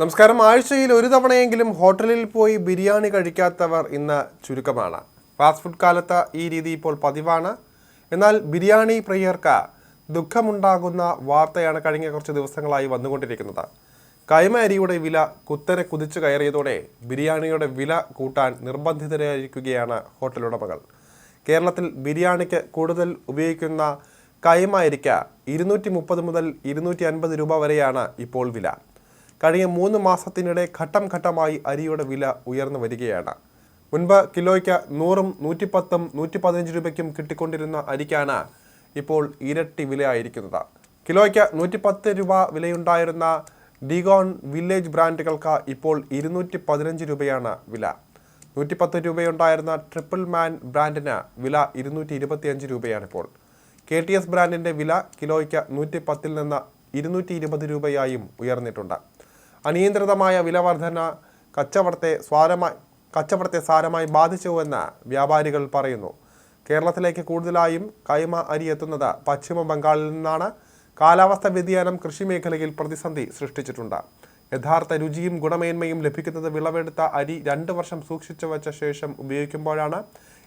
നമസ്കാരം. ആഴ്ചയിൽ ഒരു തവണയെങ്കിലും ഹോട്ടലിൽ പോയി ബിരിയാണി കഴിക്കാത്തവർ ഇന്ന് ചുരുക്കമാണ്. ഫാസ്റ്റ് ഫുഡ് കാലത്ത് ഈ രീതി ഇപ്പോൾ പതിവാണ്. എന്നാൽ ബിരിയാണി പ്രിയർക്ക് ദുഃഖമുണ്ടാകുന്ന വാർത്തയാണ് കഴിഞ്ഞ കുറച്ച് ദിവസങ്ങളായി വന്നുകൊണ്ടിരിക്കുന്നത്. കൈമ അരിയുടെ വില കുത്തനെ കുതിച്ചു കയറിയതോടെ ബിരിയാണിയുടെ വില കൂട്ടാൻ നിർബന്ധിതരായിരിക്കുകയാണ് ഹോട്ടലുടമകൾ കേരളത്തിൽ ബിരിയാണിക്ക് കൂടുതൽ ഉപയോഗിക്കുന്ന കൈമ അരിക്ക് ഇരുന്നൂറ്റി മുപ്പത് മുതൽ ഇരുന്നൂറ്റി അൻപത് രൂപ വരെയാണ് ഇപ്പോൾ വില. കഴിഞ്ഞ മൂന്ന് മാസത്തിനിടെ ഘട്ടം ഘട്ടമായി അരിയുടെ വില ഉയർന്നു വരികയാണ്. മുൻപ് കിലോയ്ക്ക് നൂറും നൂറ്റിപ്പത്തും നൂറ്റി പതിനഞ്ച് രൂപയ്ക്കും കിട്ടിക്കൊണ്ടിരുന്ന അരിക്കാണ് ഇപ്പോൾ ഇരട്ടി വിലയായിരിക്കുന്നത്. കിലോയ്ക്ക് നൂറ്റിപ്പത്ത് രൂപ വിലയുണ്ടായിരുന്ന ഡിഗോൺ വില്ലേജ് ബ്രാൻഡുകൾക്ക് ഇപ്പോൾ ഇരുന്നൂറ്റി പതിനഞ്ച് രൂപയാണ് വില. നൂറ്റിപ്പത്ത് രൂപയുണ്ടായിരുന്ന ട്രിപ്പിൾ മാൻ ബ്രാൻഡിന് വില ഇരുന്നൂറ്റി ഇരുപത്തിയഞ്ച് രൂപയാണ് ഇപ്പോൾ കെ ടി എസ് ബ്രാൻഡിന്റെ വില കിലോയ്ക്ക് നൂറ്റി പത്തിൽ നിന്ന് ഇരുന്നൂറ്റി ഇരുപത് രൂപയായും ഉയർന്നിട്ടുണ്ട്. അനിയന്ത്രിതമായ വിലവർധന കച്ചവടത്തെ സ്വാരമായി കച്ചവടത്തെ സാരമായി ബാധിച്ചുവെന്ന് വ്യാപാരികൾ പറയുന്നു. കേരളത്തിലേക്ക് കൂടുതലായും കൈമ അരി എത്തുന്നത് പശ്ചിമ ബംഗാളിൽ നിന്നാണ്. കാലാവസ്ഥ വ്യതിയാനം കൃഷിമേഖലയിൽ പ്രതിസന്ധി സൃഷ്ടിച്ചിട്ടുണ്ട്. യഥാർത്ഥ രുചിയും ഗുണമേന്മയും ലഭിക്കുന്നത് വിളവെടുത്ത അരി രണ്ട് വർഷം സൂക്ഷിച്ചു വച്ച ശേഷം ഉപയോഗിക്കുമ്പോഴാണ്.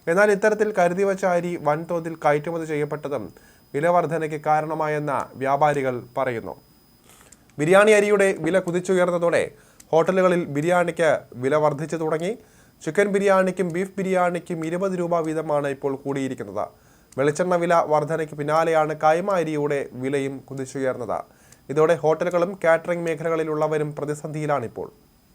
എന്നാൽ ഇത്തരത്തിൽ കരുതി വച്ച അരി വൻതോതിൽ കയറ്റുമതി ചെയ്യപ്പെട്ടതും വിലവർധനയ്ക്ക് കാരണമായെന്ന് വ്യാപാരികൾ പറയുന്നു. ബിരിയാണി അരിയുടെ വില കുതിച്ചുയർന്നതോടെ ഹോട്ടലുകളിൽ ബിരിയാണിക്ക് വില വർദ്ധിച്ചു തുടങ്ങി. ചിക്കൻ ബിരിയാണിക്കും ബീഫ് ബിരിയാണിക്കും ഇരുപത് രൂപ വീതമാണ് ഇപ്പോൾ കൂടിയിരിക്കുന്നത്. വെളിച്ചെണ്ണ വില വർധനയ്ക്ക് പിന്നാലെയാണ് കൈമ അരിയുടെ വിലയും കുതിച്ചുയർന്നത്. ഇതോടെ ഹോട്ടലുകളും കാറ്ററിംഗ് മേഖലകളിലുള്ളവരും പ്രതിസന്ധിയിലാണിപ്പോൾ.